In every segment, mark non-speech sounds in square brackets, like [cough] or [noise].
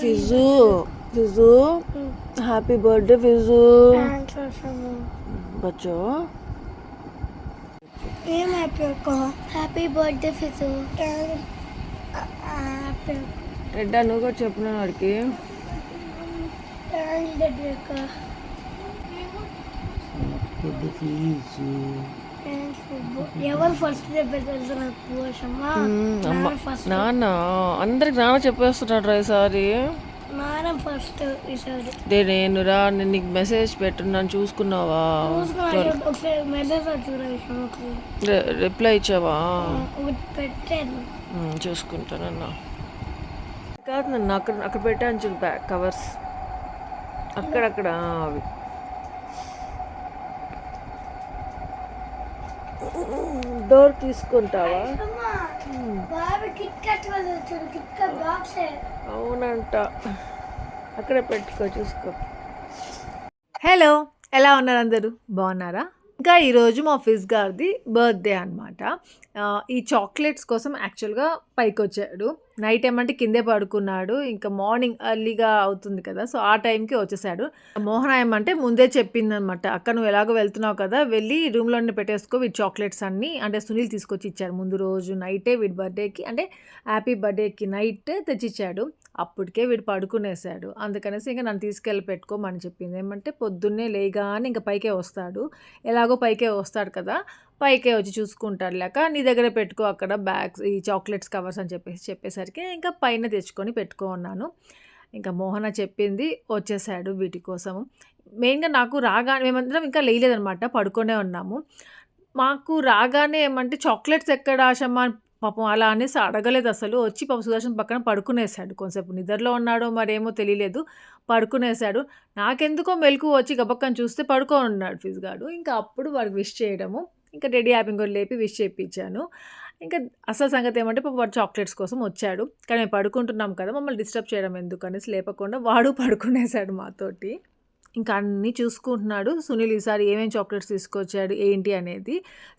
ఫిజు ఫిజు happy birthday ఫిజు బచ్చో ఏం happy అక్క happy birthday ఫిజు హ్యాపీ రెడ్డా నువ్వు కూడా చెప్పిన వాడికి బర్త్డే అక్క ఎవరు ఫస్ట్ చెప్పారు తెలుసు నాకు నాన్న అందరికి నాన్న చెప్పేస్తున్నాడు రా ఈసారి ఫస్ట్ ఈసారి. నేను రా నేను నీకు మెసేజ్ పెట్టున్నాను చూసుకున్నావా? రిప్లై ఇచ్చావా? చూసుకుంటానన్న కాదు నన్ను అక్కడ అక్కడ పెట్టాను చూడు బ్యాక్ కవర్స్ అక్కడక్కడ అవి. డోర్ తీసుకుంటావా? బాబు కిట్ కట్ వాళ్ళు వచ్చాడు కిట్ కట్ బాక్సే అవునంట. అక్కడే పెట్టుకో చూసుకో. హలో ఎలా ఉన్నారు అందరూ? బాగున్నారా? ఇంకా ఈరోజు మా ఫిజ్ గారిది బర్త్డే అనమాట ఈ చాక్లెట్స్ కోసం యాక్చువల్గా పైకి వచ్చాడు నైట్ ఏమంటే కిందే పడుకున్నాడు. ఇంకా మార్నింగ్ ఎర్లీగా అవుతుంది కదా సో ఆ టైంకి వచ్చేసాడు. మోహన ఏమంటే ముందే చెప్పింది అనమాట అక్క నువ్వు ఎలాగో వెళ్తున్నావు కదా వెళ్ళి రూమ్లోనే పెట్టేసుకో వీటి చాక్లెట్స్ అన్నీ. అంటే సునీల్ తీసుకొచ్చి ఇచ్చాడు ముందు రోజు నైటే వీడి బర్త్డేకి అంటే హ్యాపీ బర్త్డేకి నైట్ తెచ్చిచ్చాడు. అప్పటికే వీడు పడుకునేసాడు. అందుకనేసి ఇంకా నన్ను తీసుకెళ్ళి పెట్టుకోమని చెప్పింది. ఏమంటే పొద్దున్నే లేగానే ఇంకా పైకే వస్తాడు. ఎలాగో పైకే వస్తాడు కదా పైకే వచ్చి చూసుకుంటాడు లేక నీ దగ్గర పెట్టుకో అక్కడ బ్యాగ్స్ ఈ చాక్లెట్స్ కవర్స్ అని చెప్పేసి చెప్పేసరికి ఇంకా పైన తెచ్చుకొని పెట్టుకో ఉన్నాను ఇంకా మోహన చెప్పింది వచ్చేసాడు వీటి కోసము. మెయిన్గా నాకు రాగానే మేమందరం ఇంకా లేలేదనమాట పడుకొనే ఉన్నాము. మాకు రాగానే ఏమంటే చాక్లెట్స్ ఎక్కడ ఆశమ్మా? పాపం అలా అనేసి అడగలేదు అసలు. వచ్చి పాపం సుదర్శన్ పక్కన పడుకునేసాడు కొంతసేపు. నిద్రలో ఉన్నాడో మరేమో తెలియలేదు. పడుకునేసాడు. నాకెందుకో మెలకు వచ్చి గబక్కని చూస్తే పడుకొని ఉన్నాడు ఫిజ్ గాడు ఇంకా అప్పుడు వాడికి విష్ చేయడము. ఇంకా రెడీ యాపింగ్ కూడా లేపి విష్ చేయించాను ఇంకా అసలు సంగతి ఏమంటే పాపం వాడు చాక్లెట్స్ కోసం వచ్చాడు. కానీ మేము పడుకుంటున్నాం కదా మమ్మల్ని డిస్టర్బ్ చేయడం ఎందుకు అనేసి లేపకుండా వాడు [laughs] పడుకునేసాడు మాతోటి. ఇంకా అన్నీ చూసుకుంటున్నాడు. సునీల్ ఈసారి ఏమేమి చాక్లెట్స్ తీసుకొచ్చాడు ఏంటి అనేది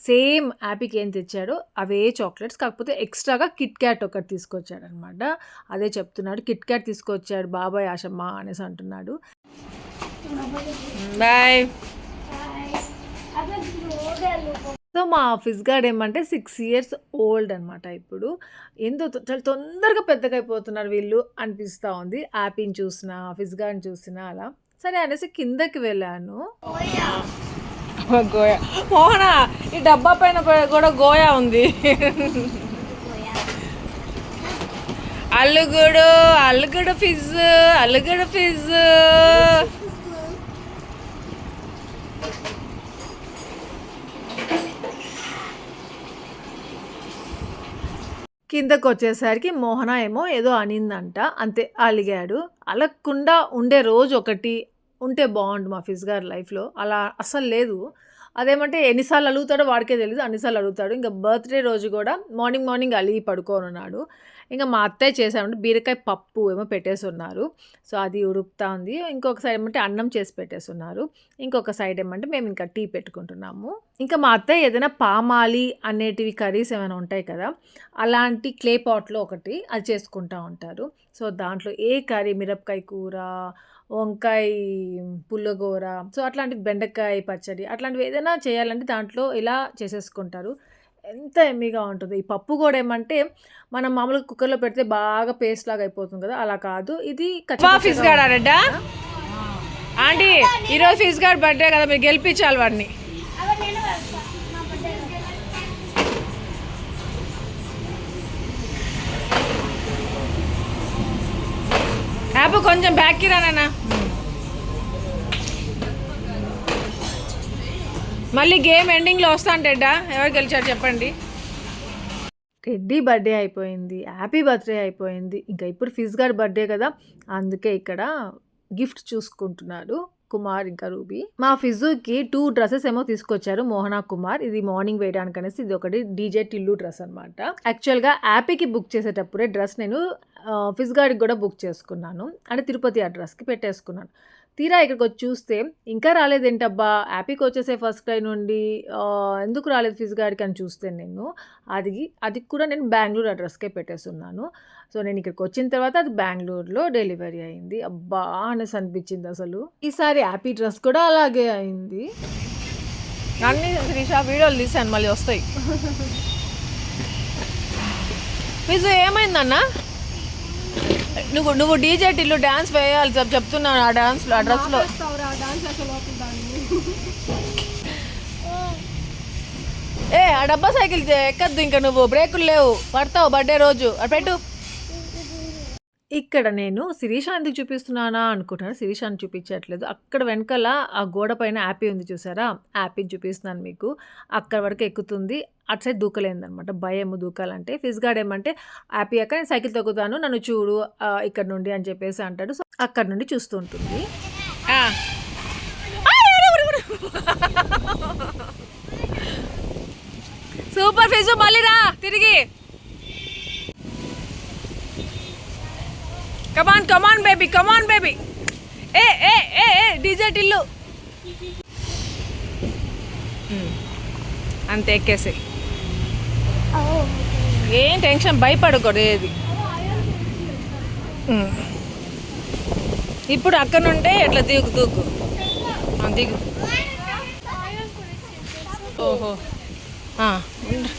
సేమ్ యాపీకి ఏం తెచ్చాడో అవే చాక్లెట్స్. కాకపోతే ఎక్స్ట్రాగా కిట్ క్యాట్ ఒకటి తీసుకొచ్చాడు అనమాట అదే చెప్తున్నాడు కిట్ క్యాట్ తీసుకొచ్చాడు బాబాయ్ ఆశమ్మ అనేసి అంటున్నాడు. బాయ్. సో మా ఆఫీస్ గార్డ్ ఏమంటే సిక్స్ ఇయర్స్ ఓల్డ్ అనమాట ఇప్పుడు. ఎంతో చాలా తొందరగా పెద్దగా అయిపోతున్నారు వీళ్ళు అనిపిస్తూ ఉంది. యాపీని చూసిన ఆఫీస్ గార్డ్ని చూసిన అలా. సరే అనేసి కిందకి వెళ్ళాను. గోయా. మోహన ఈ డబ్బా పైన కూడా గోయా ఉంది. అల్లుగుడు అల్లుగుడు ఫిజ్ అల్లుగుడు ఫిజ్ కిందకు వచ్చేసరికి మోహన ఏమో ఏదో అనిందంట అంతే అలిగాడు. అలగకుండా ఉండే రోజు ఒకటి ఉంటే బాగుండు మా ఫిజ్ గారి లైఫ్లో. అలా అస్సలు లేదు. అదేమంటే ఎన్నిసార్లు అడుగుతాడో వాడికే తెలియదు అన్నిసార్లు అడుగుతాడు ఇంకా బర్త్డే రోజు కూడా మార్నింగ్ మార్నింగ్ అలిగి పడుకోనున్నాడు. ఇంకా మా అత్తయ్య చేసామంటే బీరకాయ పప్పు ఏమో పెట్టేసి ఉన్నారు సో అది ఉడుకుతా ఉంది. ఇంకొక సైడ్ ఏమంటే అన్నం చేసి పెట్టేసి ఉన్నారు ఇంకొక సైడ్ ఏమంటే మేము ఇంకా టీ పెట్టుకుంటున్నాము. ఇంకా మా అత్తయ్య ఏదైనా పామాలి అనేటివి కర్రీస్ ఏమైనా ఉంటాయి కదా అలాంటి క్లే పాట్లో ఒకటి అది చేసుకుంటూ ఉంటారు. సో దాంట్లో ఏ కర్రీ మిరపకాయ కూర వంకాయ పుల్లగూర సో అట్లాంటి బెండకాయ పచ్చడి అట్లాంటివి ఏదైనా చేయాలంటే దాంట్లో ఇలా చేసేసుకుంటారు. ఎంత ఎమ్మిగా ఉంటుంది. ఈ పప్పు కూడా ఏమంటే మనం మామూలుగా కుక్కర్లో పెడితే బాగా పేస్ట్ లాగా అయిపోతుంది కదా అలా కాదు. ఇది కచ్చపచ్చగా గాడ్ ఆడడ్డా ఆంటీ ఈరోజు ఫిజ్ గాడ్ బర్త్డే కదా మీరు గెలిపించాలి వాడిని. యాప్ కొంచెం బ్యాక్కి రానా మళ్ళీ గేమ్ ఎండింగ్లో వస్తాను అంటేడ్డా ఎవరు గెలిచారు చెప్పండి. టెడ్డీ బర్త్డే అయిపోయింది హ్యాపీ బర్త్డే అయిపోయింది. ఇంకా ఇప్పుడు ఫిజ్ గారి బర్త్డే కదా అందుకే ఇక్కడ గిఫ్ట్ చూసుకుంటున్నారు కుమార్ ఇంకా రూబీ. మా ఫిజుకి టూ డ్రెస్సెస్ ఏమో తీసుకొచ్చారు మోహనా కుమార్. ఇది మార్నింగ్ వేయడానికి అనేసి ఇది ఒకటి డీజే టిల్లు డ్రెస్ అనమాట యాక్చువల్గా యాపీకి బుక్ చేసేటప్పుడే డ్రెస్ నేను ఫిజ్ గార్డ్కి కూడా బుక్ చేసుకున్నాను. అంటే తిరుపతి ఆ డ్రెస్కి పెట్టేసుకున్నాను. తీరా ఇక్కడికి వచ్చి చూస్తే ఇంకా రాలేదేంటబ్బా? యాపీకి వచ్చేసే ఫస్ట్ క్రై నుండి ఎందుకు రాలేదు ఫిజ్ గాడికి అని చూస్తే నేను అది అది కూడా నేను బెంగళూరు అడ్రస్కే పెట్టేస్తున్నాను సో నేను ఇక్కడికి వచ్చిన తర్వాత అది బెంగళూరులో డెలివరీ అయింది. అబ్బా అనేసి అనిపించింది అసలు. ఈసారి యాపీ డ్రెస్ కూడా అలాగే అయింది. అన్ని శ్రీష వీడియోలు తీసాను మళ్ళీ వస్తాయి. [laughs] ఫిజు ఏమైందన్నా? నువ్వు నువ్వు డీజే టిల్లు డాన్స్ వేయాలి చెప్ చెప్తున్నాను ఆ డాన్స్లో ఆ డ్రెస్లో ఏ ఆ డబ్బా సైకిల్ ఎక్కద్దు ఇంకా నువ్వు. బ్రేకులు లేవు. పడతావు బర్త్డే రోజు. అటు పెట్టు. ఇక్కడ నేను శిరీష ఎందుకు చూపిస్తున్నానా అనుకుంటున్నాను శిరీషాని చూపించట్లేదు. అక్కడ వెనకాల ఆ గోడ పైన యాపీ ఉంది చూసారా? యాపీ చూపిస్తున్నాను మీకు. అక్కడ వరకు ఎక్కుతుంది. అటు సైడ్ దూకలేదనమాట. భయం దూకాలంటే. ఫిజ్ గార్డ్ ఏమంటే హ్యాపీ అక్క నేను సైకిల్ తొక్కుతాను. నన్ను చూడు ఇక్కడ నుండి అని చెప్పేసి అంటాడు. సో అక్కడ నుండి చూస్తూ ఉంటుంది. సూపర్ ఫిజు మళ్ళీ రా తిరిగి. Come on come on baby come on baby ఏ ఏ ఏ ఏ డీజే టిల్లు. Hmm. అంతే ఎక్కేసి. ఏం టెన్షన్ భయపడకూడదు ఏది. Hmm. ఇప్పుడు అక్కడ నుండే ఎట్లా దిగు దూకు దిగు. ఓహో ఆ, ఉండు.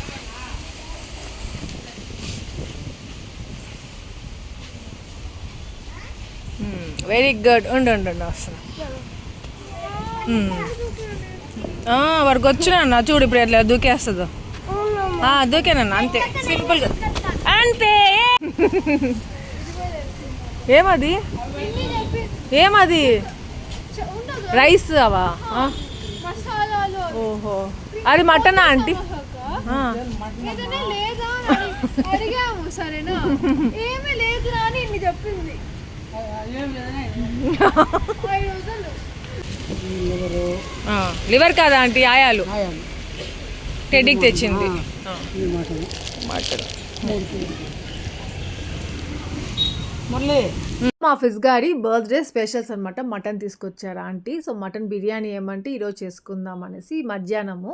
మ్మ్, వెరీ గుడ్ ఉండు ఉండు వస్తున్నా. వాడికి వచ్చినా చూడు ఇప్పుడు ఎట్లా దూకేస్తుందో. దూకేనన్నా అంతే. సింపుల్గా అంతే. ఏమది? ఏమది? రైస్ అవా ఓహో. అది మటనా ఆంటీ? సరేనా? ఏమీ లేదు ఇన్ని చెప్పింది. లివర్ కాదా ఆంటీ? ఆయాలు. టెడ్డీకి తెచ్చింది. మటన్ మా ఫిజ్ గారి బర్త్డే స్పెషల్స్ అనమాట మటన్ తీసుకొచ్చారు ఆంటీ. సో మటన్ బిర్యానీ ఏమంటే ఈరోజు చేసుకుందాం అనేసి మధ్యాహ్నము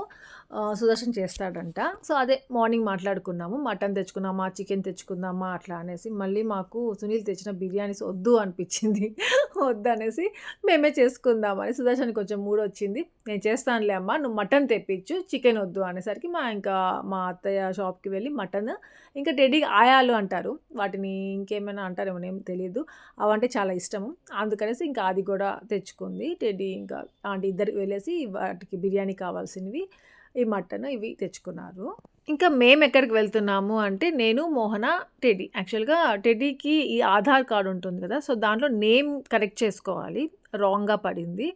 సుదర్శన్ చేస్తాడంట. సో అదే మార్నింగ్ మాట్లాడుకున్నాము. మటన్ తెచ్చుకున్నామా చికెన్ తెచ్చుకుందామా అట్లా అనేసి మళ్ళీ మాకు సునీల్ తెచ్చిన బిర్యానీస్ వద్దు అనిపించింది. [laughs] వద్దు అనేసి మేమే చేసుకుందామని సుదర్శన్ కొంచెం మూడు వచ్చింది. నేను చేస్తానులే అమ్మా నువ్వు మటన్ తెప్పించు చికెన్ వద్దు అనేసరికి మా ఇంకా మా అత్తయ్య షాప్కి వెళ్ళి మటన్ ఇంకా టెడ్డీ ఆయాలు అంటారు. వాటిని ఇంకేమైనా అంటారేమో ఏం తెలియదు అవంటే చాలా ఇష్టము. అందుకనేసి ఇంకా అది కూడా తెచ్చుకుంది. టెడ్డీ ఇంకా ఆంటీ ఇద్దరికి వెళ్ళేసి వాటికి బిర్యానీ కావాల్సినవి. ఈ మటన్ ఇవి తెచ్చుకున్నారు. ఇంకా మేము ఎక్కడికి వెళ్తున్నాము అంటే నేను మోహన టెడ్డీ. యాక్చువల్గా టెడ్డీకి ఈ ఆధార్ కార్డు ఉంటుంది కదా సో దాంట్లో నేమ్ కరెక్ట్ చేసుకోవాలి. రాంగ్గా పడింది.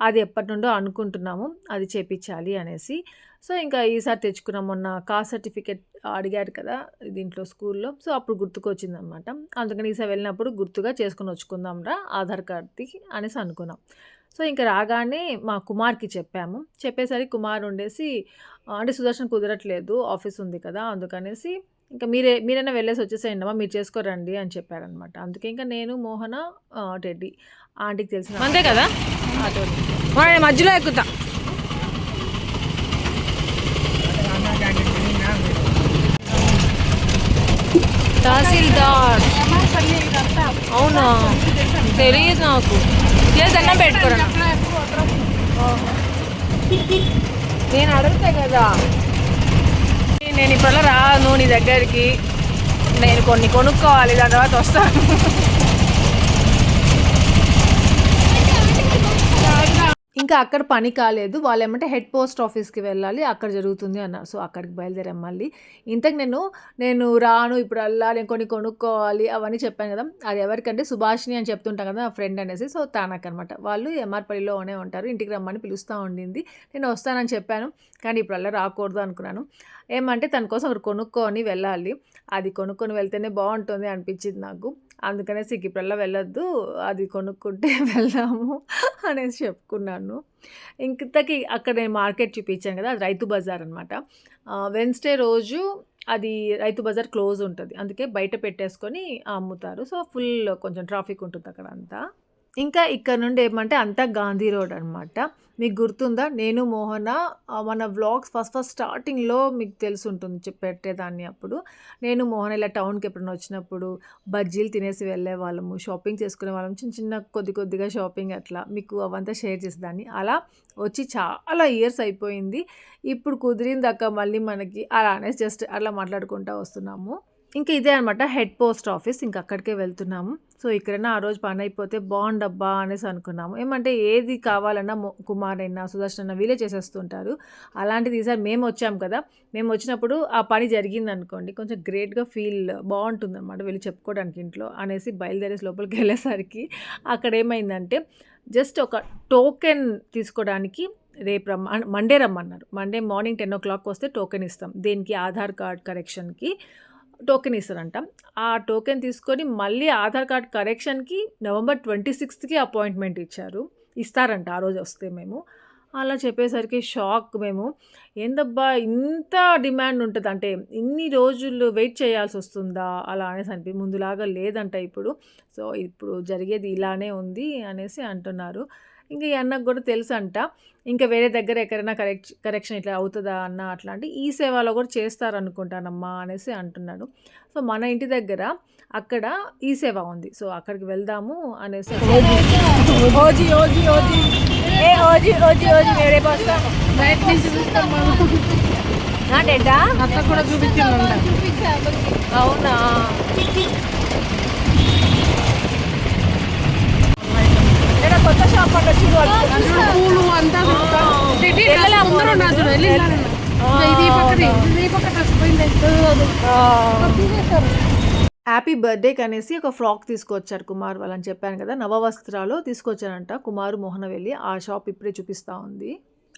అది ఎప్పటి నుండో అనుకుంటున్నాము అది చేపించాలి అనేసి. సో ఇంకా ఈసారి తెచ్చుకున్నాం. మొన్న కాస్ట్ సర్టిఫికేట్ అడిగారు కదా దీంట్లో స్కూల్లో. సో అప్పుడు గుర్తుకొచ్చింది అనమాట అందుకని ఈసారి వెళ్ళినప్పుడు గుర్తుగా చేసుకుని వచ్చుకుందాం రా ఆధార్ కార్డ్కి అనేసి అనుకున్నాం. సో ఇంకా రాగానే మా కుమార్కి చెప్పాము. చెప్పేసరికి కుమార్ ఉండేసి "ఆ, అంటే సుదర్శన్ కుదరట్లేదు ఆఫీస్ ఉంది కదా అందుకనేసి ఇంకా మీరే మీరైనా వెళ్ళేసి వచ్చేసేయండి అమ్మా మీరు చేసుకోరండి అని చెప్పారనమాట. అందుకే ఇంకా నేను మోహన ఆ, టెడ్డీ ఆంటీకి తెలిసిన అంతే కదా? మధ్యలో ఎక్కుతా. తహసీల్దార్. అవునా? తెలియదు నాకు. చేసి అన్నం పెట్టుకోరా. నేను అడుగుతా కదా. నేను ఇప్పుడు రాను నీ దగ్గరికి. నేను కొన్ని కొనుక్కోవాలి దాని తర్వాత వస్తాను. ఇంకా అక్కడ పని కాలేదు. వాళ్ళు ఏమంటే హెడ్ పోస్ట్ ఆఫీస్కి వెళ్ళాలి అక్కడ జరుగుతుంది అన్నారు. సో అక్కడికి బయలుదేరాం మళ్ళీ. ఇంతకు నేను నేను రాను ఇప్పుడు అల్లా నేను కొన్ని కొనుక్కోవాలి అవన్నీ చెప్పాను కదా. అది ఎవరికంటే సుభాష్ని అని చెప్తుంటాం కదా నా ఫ్రెండ్ అనేసి. సో తానకనమాట వాళ్ళు ఎంఆర్పల్లిలోనే ఉంటారు ఇంటికి రమ్మని పిలుస్తూ ఉండింది. నేను వస్తానని చెప్పాను కానీ ఇప్పుడు అల్లా రాకూడదు అనుకున్నాను. ఏమంటే తన కోసం ఒకరు కొనుక్కొని వెళ్ళాలి. అది కొనుక్కొని వెళ్తేనే బాగుంటుంది అనిపించింది నాకు. అందుకనేసి ఇంక ఇప్పుడల్లా వెళ్ళొద్దు అది కొనుక్కుంటే [laughs] వెళ్దాము అనేసి చెప్పుకున్నాను. ఇంతకీ అక్కడ నేను మార్కెట్ చూపించాను కదా అది రైతు బజార్ అనమాట వెన్స్డే రోజు అది రైతు బజార్ క్లోజ్ ఉంటుంది. అందుకే బయట పెట్టేసుకొని అమ్ముతారు. సో ఫుల్ కొంచెం ట్రాఫిక్ ఉంటుంది అక్కడ అంతా ఇంకా ఇక్కడ నుండి ఏమంటే అంతా గాంధీ రోడ్ అనమాట మీకు గుర్తుందా? నేను మోహన మన వ్లాగ్స్ ఫస్ట్ ఫస్ట్ స్టార్టింగ్లో మీకు తెలిసి ఉంటుంది పెట్టేదాన్ని అప్పుడు. నేను మోహన్ ఇలా టౌన్కి ఎప్పుడైనా వచ్చినప్పుడు బజ్జీలు తినేసి వెళ్ళే వాళ్ళము షాపింగ్ చేసుకునే వాళ్ళము చిన్న చిన్న కొద్ది కొద్దిగా షాపింగ్ అట్లా మీకు అవంతా షేర్ చేసేదాన్ని. అలా వచ్చి చాలా ఇయర్స్ అయిపోయింది. ఇప్పుడు కుదిరిందాక మళ్ళీ మనకి. అలానే జస్ట్ అలా మాట్లాడుకుంటూ వస్తున్నాము. ఇంకా ఇదే అనమాట హెడ్ పోస్ట్ ఆఫీస్. ఇంకా అక్కడికే వెళ్తున్నాము. సో ఇక్కడైనా ఆ రోజు పని అయిపోతే బాగుండబ్బా అనేసి అనుకున్నాము. ఏమంటే ఏది కావాలన్నా కుమార్ అయినా సుదర్శన్ అన్న వీలే చేసేస్తుంటారు. అలాంటిది ఈసారి మేము వచ్చాము కదా. మేము వచ్చినప్పుడు ఆ పని జరిగింది అనుకోండి కొంచెం గ్రేట్గా ఫీల్ బాగుంటుంది అనమాట వెళ్ళి చెప్పుకోవడానికి ఇంట్లో అనేసి బయలుదేరేసి లోపలికి వెళ్ళేసరికి. అక్కడ ఏమైందంటే జస్ట్ ఒక టోకెన్ తీసుకోవడానికి రేపు రమ్మ మండే రమ్మన్నారు. Monday morning ten o'clock వస్తే టోకెన్ ఇస్తాం. దేనికి? ఆధార్ కార్డ్ కరెక్షన్కి. టోకెన్ ఇస్తారంట ఆ టోకెన్ తీసుకొని మళ్ళీ ఆధార్ కార్డ్ కరెక్షన్కి నవంబర్ ట్వంటీ సిక్స్త్కి అపాయింట్మెంట్ ఇచ్చారు. ఇస్తారంట ఆ రోజు వస్తే మేము. అలా చెప్పేసరికి షాక్ మేము. ఏందబ్బా ఇంత డిమాండ్ ఉంటుంది. అంటే ఇన్ని రోజులు వెయిట్ చేయాల్సి వస్తుందా? అలా అనేసి అనిపి ముందులాగా లేదంట ఇప్పుడు. సో ఇప్పుడు జరిగేది ఇలానే ఉంది అనేసి అంటున్నారు. ఇంకా ఈ అన్నకు కూడా తెలుసు అంట ఇంకా వేరే దగ్గర ఎక్కడైనా కరెక్ట్ కరెక్షన్ ఇట్లా అవుతుందా అన్న అట్లాంటి ఈ సేవలో కూడా చేస్తారనుకుంటానమ్మా అనేసి అంటున్నాడు. సో మన ఇంటి దగ్గర అక్కడ ఈ సేవ ఉంది. సో అక్కడికి వెళ్దాము అనేసి ఓజీ ఓజీ ఓజీ ఏ ఓజీ ఓజీ ఓజీ మేరే పాస్ బయట నుంచి చూస్తాం మనం నాటేటా అత్త కూడా చూపించాను చూపించా అమ్మకి అవునా ఏడా కొత్త షాప్ అంట చూడు అందులో పూలు అంతా చూస్తాం. చెడ్డీ డ్రెస్ ముందర ఉన్నది చూడు. ఇది పక్కది, ఇది. హ్యాపీ బర్త్డేకి అనేసి ఒక ఫ్రాక్ తీసుకొచ్చారు కుమార్ వాళ్ళని చెప్పాను కదా. నవవస్త్రాలు తీసుకొచ్చారంట. కుమారు మోహన వెళ్ళి ఆ షాప్ ఇప్పుడే చూపిస్తూ ఉంది.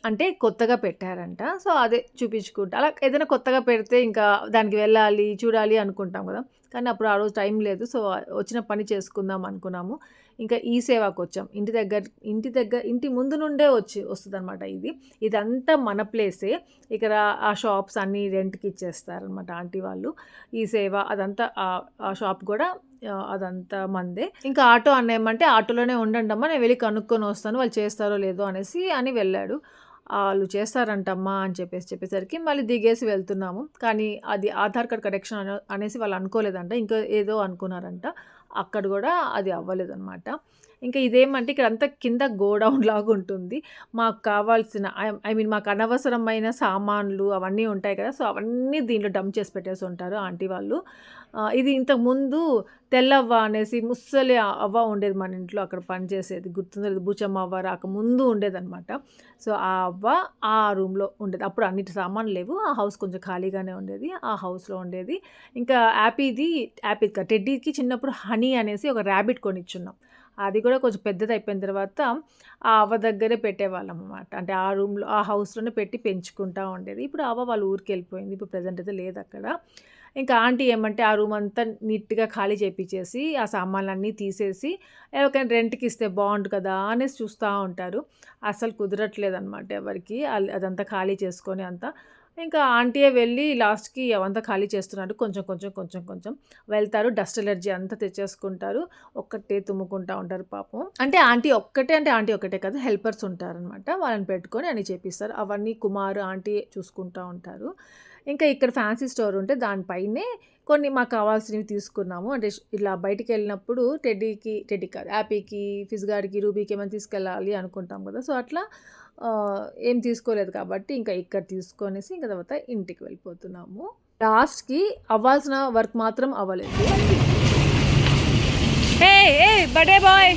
అంటే కొత్తగా పెట్టారంట. సో అదే చూపించుకుంటా. అలా ఏదైనా కొత్తగా పెడితే ఇంకా దానికి వెళ్ళాలి చూడాలి అనుకుంటాం కదా. కానీ అప్పుడు ఆ రోజు టైం లేదు. సో వచ్చిన పని చేసుకుందాం అనుకున్నాము. ఇంకా ఈ సేవాకు వచ్చాం. ఇంటి దగ్గర ఇంటి దగ్గర ఇంటి ముందు నుండే వచ్చి వస్తుంది అనమాట ఇది. ఇదంతా మన ప్లేసే. ఇక్కడ ఆ షాప్స్ అన్నీ రెంట్కి ఇచ్చేస్తారనమాట ఆంటీ వాళ్ళు. ఈ సేవ అదంతా ఆ- షాప్ కూడా అదంతా మందే. ఇంకా ఆటో అన్నేమంటే ఆటోలోనే ఉండండి అమ్మా నేను వెళ్ళి కనుక్కొని వస్తాను వాళ్ళు చేస్తారో లేదో అనేసి అని వెళ్ళాడు. వాళ్ళు చేస్తారంటమ్మా అని చెప్పేసి చెప్పేసరికి మళ్ళీ దిగేసి వెళ్తున్నాము. కానీ అది ఆధార్ కార్డ్ కనెక్షన్ అనేసి వాళ్ళు అనుకోలేదంట. ఇంకా ఏదో అనుకున్నారంట. అక్కడ కూడా అది అవ్వలేదన్నమాట. ఇంకా ఇదేమంటే ఇక్కడ అంతా కింద గోడౌన్ [laughs] లాగా ఉంటుంది. మాకు కావాల్సిన ఐ మీన్ మాకు అనవసరమైన సామాన్లు అవన్నీ ఉంటాయి కదా సో అవన్నీ దీంట్లో డంప్ చేసి పెట్టేసి ఉంటారు ఆంటీ వాళ్ళు. ఇది ఇంతకుముందు తెల్లవ్వ అనేసి ముస్సలి అవ్వ ఉండేది మన ఇంట్లో అక్కడ పనిచేసేది. గుర్తుందో లేదు బూచమ్మ అవ్వ రాక ముందు ఉండేదన్నమాట. సో ఆ అవ్వ ఆ రూమ్లో ఉండేది. అప్పుడు అన్నిటి సామాన్లు లేవు. ఆ హౌస్ కొంచెం ఖాళీగానే ఉండేది. ఆ హౌస్లో ఉండేది. ఇంకా యాపీది యాపీ టెడ్డీకి చిన్నప్పుడు హనీ అనేసి ఒక ర్యాబిట్ కొనిచ్చున్నాం. అది కూడా కొంచెం పెద్దది అయిపోయిన తర్వాత ఆ అవ్వ దగ్గరే పెట్టేవాళ్ళం అనమాట అంటే ఆ రూమ్లో ఆ హౌస్లోనే పెట్టి పెంచుకుంటా ఉండేది. ఇప్పుడు అవ్వ వాళ్ళ ఊరికి వెళ్ళిపోయింది. ఇప్పుడు ప్రజెంట్ అయితే లేదు అక్కడ. ఇంకా ఆంటీ ఏమంటే ఆ రూమ్ అంతా నీట్గా ఖాళీ చేపించేసి ఆ సామాన్లన్నీ తీసేసి ఎవరికైనా రెంట్కి ఇస్తే బాగుండు కదా అనేసి చూస్తూ ఉంటారు. అసలు కుదరట్లేదు అనమాట ఎవరికి అదంతా ఖాళీ చేసుకొని అంతా ఇంకా ఆంటీయే వెళ్ళి లాస్ట్కి అవంతా ఖాళీ చేస్తున్నారు. కొంచెం కొంచెం కొంచెం కొంచెం వెళ్తారు. డస్ట్ ఎలర్జీ అంతా తెచ్చేసుకుంటారు. ఒక్కటే తుమ్ముకుంటా ఉంటారు పాపం. అంటే ఆంటీ ఒక్కటే అంటే ఆంటీ ఒక్కటే కాదు హెల్పర్స్ ఉంటారనమాట వాళ్ళని పెట్టుకొని అని చేపిస్తారు అవన్నీ కుమారు ఆంటీ చూసుకుంటూ ఉంటారు. ఇంకా ఇక్కడ ఫ్యాన్సీ స్టోర్ ఉంటే దానిపైనే కొన్ని మాకు కావాల్సినవి తీసుకున్నాము. అంటే ఇలా బయటికి వెళ్ళినప్పుడు టెడ్డీకి టెడ్డీ కాదు యాపీకి ఫిజ్గాడికి రూబీకి ఏమైనా తీసుకెళ్ళాలి అనుకుంటాం కదా. సో అట్లా ఏం తీసుకోలేదు కాబట్టి ఇంకా ఇక్కడ తీసుకొనేసి ఇంకా తర్వాత ఇంటికి వెళ్ళిపోతున్నాము. లాస్ట్కి అవ్వాల్సిన వర్క్ మాత్రం అవ్వలేదు. ఏ ఏ బడే బాయ్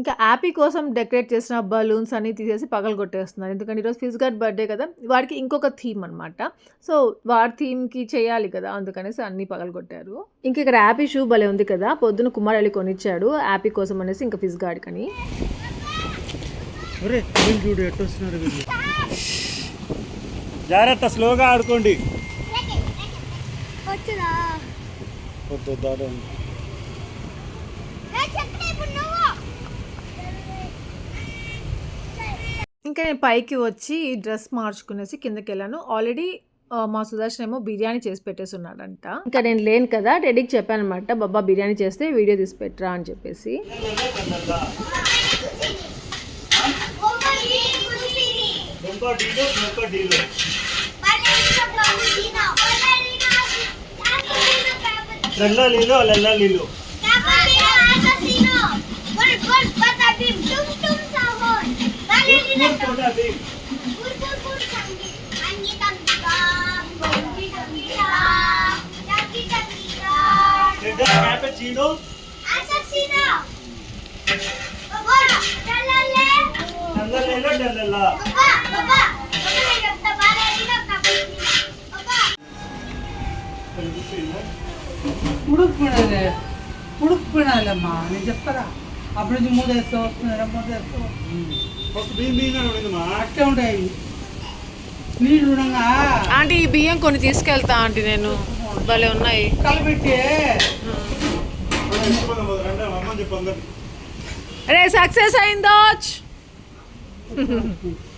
ఇంకా యాపీ కోసం డెకరేట్ చేసిన బలూన్స్ అన్ని తీసేసి పగలు కొట్టేస్తున్నారు. ఎందుకంటే ఈరోజు ఫిజ్ గార్డ్ బర్త్డే కదా వాడికి ఇంకొక థీమ్ అనమాట సో వాడి థీమ్కి చేయాలి కదా అందుకనేసి అన్ని పగలు కొట్టారు. ఇంక ఇక్కడ యాపీ షూ భలే ఉంది కదా పొద్దున కుమార్ వెళ్ళి కొనిచ్చాడు యాపీ కోసం అనేసి ఇంకా ఫిజ్ గార్డ్ కని జాగ్రత్త స్లోగా ఆడుకోండి. వద్దు వద్దు, ఆడండి. ఇంకా నేను పైకి వచ్చి డ్రెస్ మార్చుకునేసి కిందకి వెళ్ళాను ఆల్రెడీ మా సుదర్శన్ ఏమో బిర్యానీ చేసి పెట్టేసి ఉన్నాడంట ఇంకా నేను లేను కదా డెడీకి చెప్పాను అనమాట బాబా బిర్యానీ చేస్తే వీడియో తీసి పెట్టరా అని చెప్పేసి. ఇంకో డీలు ఇంకో డీలు తెల్ల నీళ్ళు లెల్ల నీళ్ళు కూర్చుంటే అది రెడ్ క్యాపెచీనో తెల్ల నీళ్ళు తెల్ల ఉడుకుపోయినాలే ఉడుకుపోయినాలమ్మా నేను చెప్తారా అప్పుడు నుంచి మూడు వేస్తూ వస్తున్నారా మూడు ఆంటీ ఈ బియ్యం కొన్ని తీసుకెళ్తా ఆంటీ నేను. భలే ఉన్నాయి. అరే సక్సెస్ అయిందో [laughs]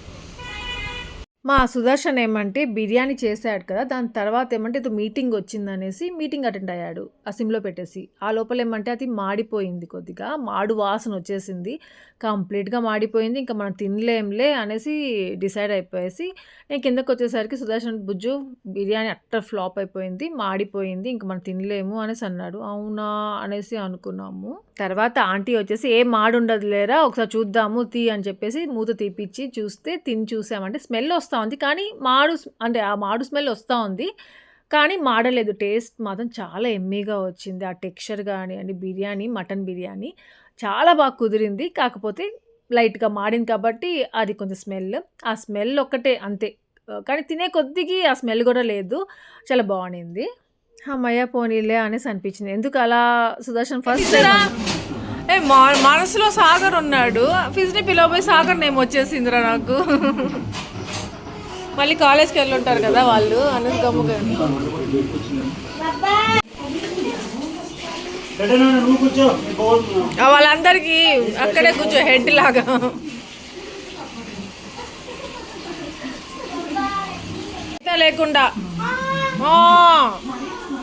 మా సుదర్శన్ ఏమంటే బిర్యానీ చేశాడు కదా దాని తర్వాత ఏమంటే ఇది మీటింగ్ వచ్చిందనేసి మీటింగ్ అటెండ్ అయ్యాడు ఆ సిమ్లో పెట్టేసి. ఆ లోపల ఏమంటే అది మాడిపోయింది కొద్దిగా మాడు వాసన వచ్చేసింది కంప్లీట్గా మాడిపోయింది ఇంకా మనం తినలేంలే అనేసి డిసైడ్ అయిపోయేసి నేను కిందకు వచ్చేసరికి సుదర్శన్ బుజ్జు బిర్యానీ అట్ట ఫ్లాప్ అయిపోయింది మాడిపోయింది ఇంకా మనం తినలేము అనేసి అన్నాడు. అవునా? అనేసి అనుకున్నాము. తర్వాత ఆంటీ వచ్చేసి ఏ మాడు ఉండదు లేరా ఒకసారి చూద్దాము తీ అని చెప్పేసి మూత తీపిచ్చి చూస్తే తిని చూసామంటే స్మెల్ వస్తుంది. వస్తూ ఉంది. కానీ మాడు అంటే ఆ మాడు స్మెల్ వస్తూ ఉంది. కానీ మాడలేదు. టేస్ట్ మాత్రం చాలా ఎమ్మీగా వచ్చింది. ఆ టెక్స్చర్ కానీ అండి బిర్యానీ మటన్ బిర్యానీ చాలా బాగా కుదిరింది. కాకపోతే లైట్గా మాడింది కాబట్టి అది కొంచెం స్మెల్. ఆ స్మెల్ ఒక్కటే అంతే. కానీ తినే కొద్దికి ఆ స్మెల్ కూడా లేదు. చాలా బాగుండింది. అమ్మయ్య పోనీలే అనేసి అనిపించింది. ఎందుకు అలా సుదర్శన్ ఫస్ట్ ఏ మా మనసులో సాగర్ ఉన్నాడు. ఫిజ్ని పిలవబోయి సాగర్ నేమ్ వచ్చేసిందిరా నాకు. మళ్ళీ కాలేజ్కి వెళ్ళి ఉంటారు కదా వాళ్ళు అనంత గమ్ము వాళ్ళందరికీ అక్కడే కూర్చో హెడ్ లాగా. లేకుండా.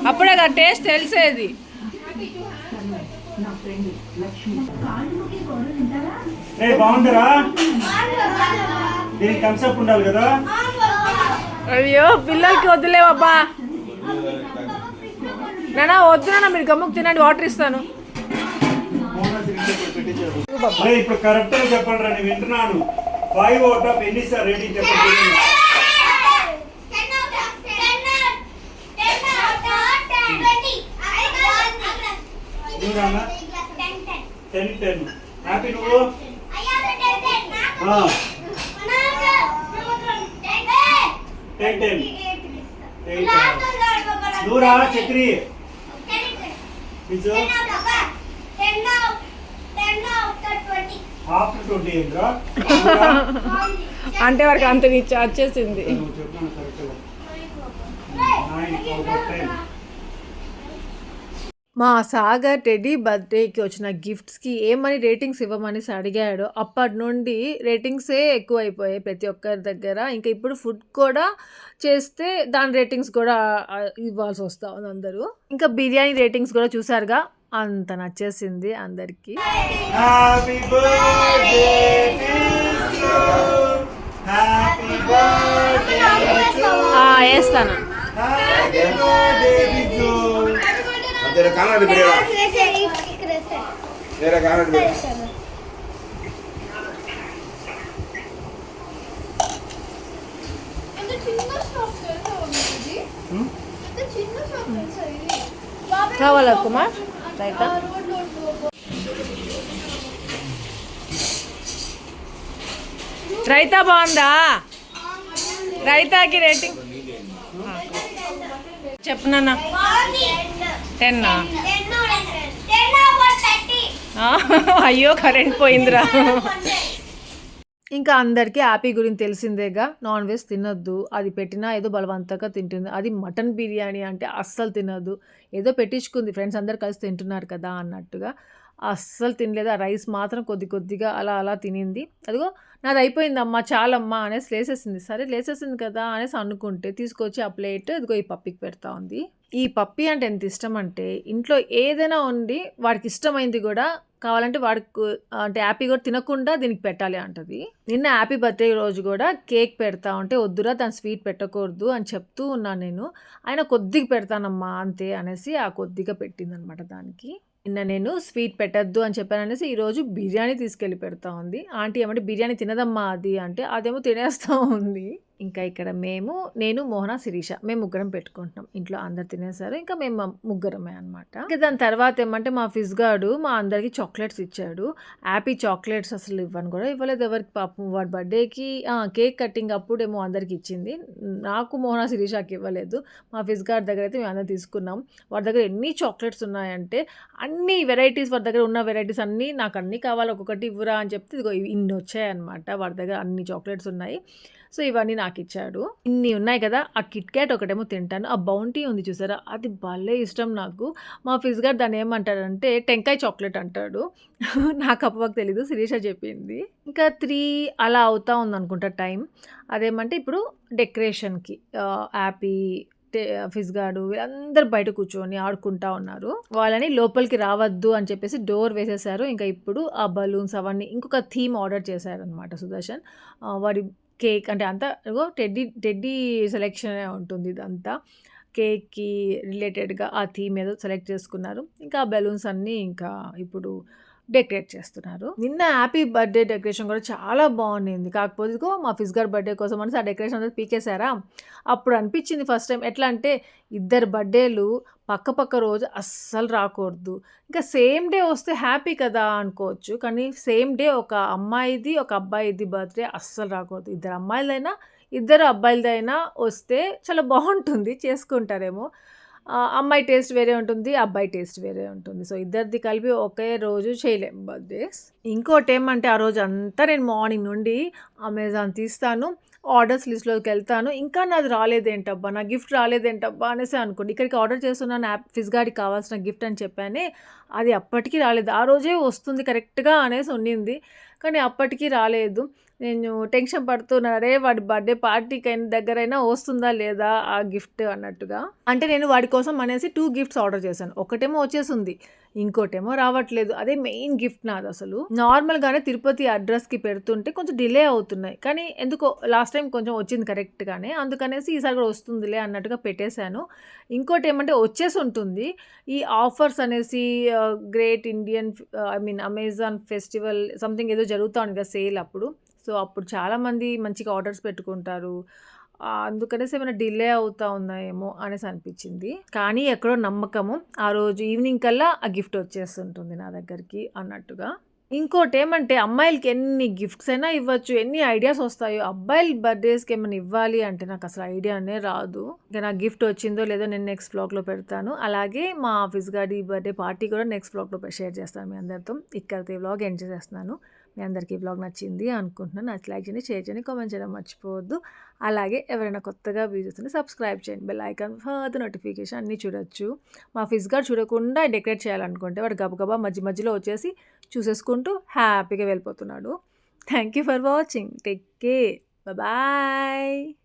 అప్పుడే కదా టేస్ట్ తెలిసేది. బాగుంటారా? దీనికి కన్సెప్ట్ ఉండాలి కదా? అయ్యో పిల్లలకి వద్దులేవబ్బా నానా వద్దు నాన్న మీరు గమ్ముకు తినండి వాటర్ ఇస్తాను. ఇప్పుడు కరెక్ట్గా చెప్పండి నేను వింటున్నాను. ఫైవ్ అవుట్ ఆఫ్ ఎన్ని సార్ రేటింగ్ చెప్పండి టెన్ టెన్ హ్యాపీ నువ్వు? టెన్ టెన్ నువ్వు రా చక్రి ఎయిట్ అంటే వారికి అంత వచ్చేసింది నువ్వు చెప్పినాను కరెక్ట్గా నైన్ అవుట్ ఆఫ్ టెన్ మా సాగర్ టెడ్డీ బర్త్డేకి వచ్చిన గిఫ్ట్స్కి ఏమని రేటింగ్స్ ఇవ్వమని అడిగాడు. అప్పటి నుండి రేటింగ్సే ఎక్కువ అయిపోయాయి ప్రతి ఒక్కరి దగ్గర. ఇంకా ఇప్పుడు ఫుడ్ కూడా చేస్తే దాని రేటింగ్స్ కూడా ఇవ్వాల్సి వస్తా ఉంది అందరూ. ఇంకా బిర్యానీ రేటింగ్స్ కూడా చూసారుగా? అంత నచ్చేసింది అందరికీ. హ్యాపీ బర్త్డే హ్యాపీ బర్త్డే ఆ, వేస్తాను. तेरा खाना नहीं मिलेगा तेरा खाना नहीं मिलेगा కావాలా కుమార్ రైతా రైతా బాగుందా రైతాకి రేటింగ్ చెప్పు టెన్ టెన్నా అయ్యో కరెంట్ పోయిందిరా ఇంకా అందరికీ హ్యాపీ గురించి తెలిసిందేగా నాన్ వెజ్ తినొద్దు అది పెట్టినా ఏదో బలవంతంగా తింటుంది అది మటన్ బిర్యానీ అంటే అస్సలు తినొద్దు ఏదో పెట్టించుకుంది ఫ్రెండ్స్ అందరు కలిసి తింటున్నారు కదా అన్నట్టుగా అస్సలు తినలేదు. ఆ రైస్ మాత్రం కొద్ది కొద్దిగా అలా అలా తినింది. అదిగో నాది అయిపోయిందమ్మా చాలమ్మా అనేసి లేసేసింది. సరే లేసేసింది కదా అనేసి అనుకుంటే తీసుకొచ్చి ఆ ప్లేట్ ఇదిగో ఈ పప్పికి పెడతా ఉంది. ఈ పప్పి అంటే ఎంత ఇష్టం అంటే ఇంట్లో ఏదైనా ఉండి వాడికి ఇష్టమైంది కూడా కావాలంటే వాడికి అంటే హ్యాపీ కూడా తినకుండా దీనికి పెట్టాలి అంటది. నిన్న హ్యాపీ బర్త్డే రోజు కూడా కేక్ పెడతా ఉంటే వద్దురా దాని స్వీట్ పెట్టకూడదు అని చెప్తూ ఉన్నాను నేను. ఆయన కొద్దిగా పెడతానమ్మా అంతే అనేసి ఆ కొద్దిగా పెట్టిందనమాట దానికి. నిన్న నేను స్వీట్ పెట్టద్దు అని చెప్పాను అనేసి ఈరోజు బిర్యానీ తీసుకెళ్ళి పెడతా ఉంది. ఆంటీ ఏమంటే బిర్యానీ తినదమ్మా అది అంటే అదేమో తినేస్తూ ఉంది. ఇంకా ఇక్కడ మేము నేను మోహన శిరీష మేము ముగ్గురం పెట్టుకుంటున్నాం. ఇంట్లో అందరు తినేసారు. ఇంకా మేము ముగ్గురమే అనమాట ఇంకా దాని తర్వాత ఏమంటే మా ఫిజ్ గాడు మా అందరికి చాక్లెట్స్ ఇచ్చాడు. హ్యాపీ చాక్లెట్స్ అసలు ఇవ్వను కూడా ఇవ్వలేదు. ఎవరికి పాపం వాడి బర్త్డేకి కేక్ కటింగ్ అప్పుడు ఏమో అందరికి ఇచ్చింది. నాకు మోహన శిరీషకి ఇవ్వలేదు. మా ఫిజ్ గార్డ్ దగ్గర అయితే మేము అందరం తీసుకున్నాం. వాడి దగ్గర ఎన్ని చాక్లెట్స్ ఉన్నాయంటే అన్ని వెరైటీస్ వాడి దగ్గర ఉన్న వెరైటీస్ అన్నీ నాకు అన్నీ కావాలి. ఒక్కొక్కటి ఇవ్వరా అని చెప్తే ఇదిగో ఇన్ని వచ్చాయన్నమాట. వాడి దగ్గర అన్ని చాక్లెట్స్ ఉన్నాయి. సో ఇవన్నీ నాకు ఇచ్చాడు ఇన్ని ఉన్నాయి కదా ఆ కిట్ క్యాట్ ఒకటేమో తింటాను. ఆ బౌంటీ ఉంది చూసారా? అది భలే ఇష్టం నాకు. మా ఫిజ్ గారు దాన్ని ఏమంటాడంటే టెంకాయ చాక్లెట్ అంటాడు. [laughs] నాకు అప్పవాకు తెలీదు శిరీష చెప్పింది. ఇంకా త్రీ అలా అవుతా ఉందనుకుంటా టైం. అదేమంటే ఇప్పుడు డెకరేషన్కి హ్యాపీ ఫిజ్ గార్డు వీళ్ళందరూ బయట కూర్చొని ఆడుకుంటా ఉన్నారు. వాళ్ళని లోపలికి రావద్దు అని చెప్పేసి డోర్ వేసేసారు. ఇంకా ఇప్పుడు ఆ బలూన్స్ అవన్నీ ఇంకొక థీమ్ ఆర్డర్ చేశారనమాట సుదర్శన్. వారి వాడి కేక్ అంటే అంతా టెడ్డీ టెడ్డీ సెలెక్షన్ ఉంటుంది ఇదంతా. కేక్కి రిలేటెడ్గా ఆ థీమ్ ఏదో సెలెక్ట్ చేసుకున్నారు. ఇంకా బెలూన్స్ అన్నీ ఇంకా ఇప్పుడు డెకరేట్ చేస్తున్నారు. నిన్న హ్యాపీ బర్త్డే డెకరేషన్ కూడా చాలా బాగుండింది కాకపోతే మా ఫిజ్ గారి బర్త్డే కోసం అనేసి ఆ డెకరేషన్ అనేది పీకేశారా? అప్పుడు అనిపించింది ఫస్ట్ టైం. ఎట్లా అంటే ఇద్దరు బర్త్డేలు పక్క పక్క రోజు అస్సలు రాకూడదు. ఇంకా సేమ్ డే వస్తే హ్యాపీ కదా అనుకోవచ్చు. కానీ సేమ్ డే ఒక అమ్మాయిది ఒక అబ్బాయిది బర్త్డే అస్సలు రాకూడదు. ఇద్దరు అమ్మాయిలైనా ఇద్దరు అబ్బాయిలదైనా వస్తే చాలా బాగుంటుంది. చేసుకుంటారేమో. అమ్మాయి టేస్ట్ వేరే ఉంటుంది అబ్బాయి టేస్ట్ వేరే ఉంటుంది. సో ఇద్దరిది కలిపి ఒకే రోజు చేయలేం. బర్త్డేస్. ఇంకోటి ఏమంటే ఆ రోజు అంతా నేను మార్నింగ్ నుండి అమెజాన్ తీస్తాను ఆర్డర్స్ లిస్ట్లోకి వెళ్తాను. ఇంకా నాది రాలేదేంటబ్బా నా గిఫ్ట్ రాలేదేంటబ్బా అనేసి అనుకోండి. ఇక్కడికి ఆర్డర్ చేస్తున్నాను యాప్ ఫిజ్గాడికి కావాల్సిన గిఫ్ట్ అని చెప్పానే అది అప్పటికి రాలేదు. ఆ రోజే వస్తుంది కరెక్ట్గా అనేసి ఉండింది కానీ అప్పటికీ రాలేదు. నేను టెన్షన్ పడుతున్నా అరే వాడి బర్త్డే పార్టీకి అయిన దగ్గరైనా వస్తుందా లేదా? ఆ గిఫ్ట్ అన్నట్టుగా. అంటే నేను వాడి కోసం అనేసి టూ గిఫ్ట్స్ ఆర్డర్ చేశాను. ఒకటేమో వచ్చేసింది ఇంకోటేమో రావట్లేదు. అదే మెయిన్ గిఫ్ట్ నాది అసలు. నార్మల్గానే తిరుపతి అడ్రస్కి పెడుతుంటే కొంచెం డిలే అవుతున్నాయి. కానీ ఎందుకో లాస్ట్ టైం కొంచెం వచ్చింది కరెక్ట్గానే. అందుకనేసి ఈసారి కూడా వస్తుందిలే అన్నట్టుగా పెట్టేశాను. ఇంకోటి ఏమంటే వచ్చేసి ఉంటుంది. ఈ ఆఫర్స్ అనేసి great Indian I mean Amazon festival something ఏదో జరుగుతూ ఉంది కదా సేల్ అప్పుడు. సో అప్పుడు చాలామంది మంచిగా ఆర్డర్స్ పెట్టుకుంటారు. అందుకనేసి ఏమైనా డిలే అవుతా ఉన్నాయేమో అనేసి అనిపించింది. కానీ ఎక్కడో నమ్మకము. ఆ రోజు ఈవినింగ్ కల్లా ఆ గిఫ్ట్ వచ్చేస్తుంటుంది నా దగ్గరికి అన్నట్టుగా. ఇంకోటి ఏమంటే అమ్మాయిలకి ఎన్ని గిఫ్ట్స్ అయినా ఇవ్వచ్చు ఎన్ని ఐడియాస్ వస్తాయో అబ్బాయిల బర్త్డేస్కి ఏమైనా ఇవ్వాలి అంటే నాకు అసలు ఐడియానే రాదు. ఇంకా నాకు గిఫ్ట్ వచ్చిందో లేదో నేను నెక్స్ట్ బ్లాగ్లో పెడతాను. అలాగే మా ఆఫీస్ గారి బర్త్డే పార్టీ కూడా నెక్స్ట్ బ్లాగ్లో షేర్ చేస్తాను మీ అందరితో. ఇక్కడికి బ్లాగ్ ఎంజాయ్ చేస్తున్నాను మీ అందరికీ బ్లాగ్ నచ్చింది అనుకుంటున్నాను. నచ్చి లైక్ చేయండి షేర్ చేయండి కామెంట్ చేయడం మర్చిపోవద్దు. అలాగే ఎవరైనా కొత్తగా వ్యూ చూస్తుంటే సబ్స్క్రైబ్ చేయండి. బెల్ ఐకాన్ ఫర్దర్ నోటిఫికేషన్ అన్నీ చూడొచ్చు. మా ఫిజ్ గారు చూడకుండా డెకరేట్ చేయాలనుకుంటే వాడు గబగబా మధ్య మధ్యలో వచ్చేసి చూసేసుకుంటూ హ్యాపీగా వెళ్ళిపోతున్నాడు. Thank you for watching. Take care. Bye.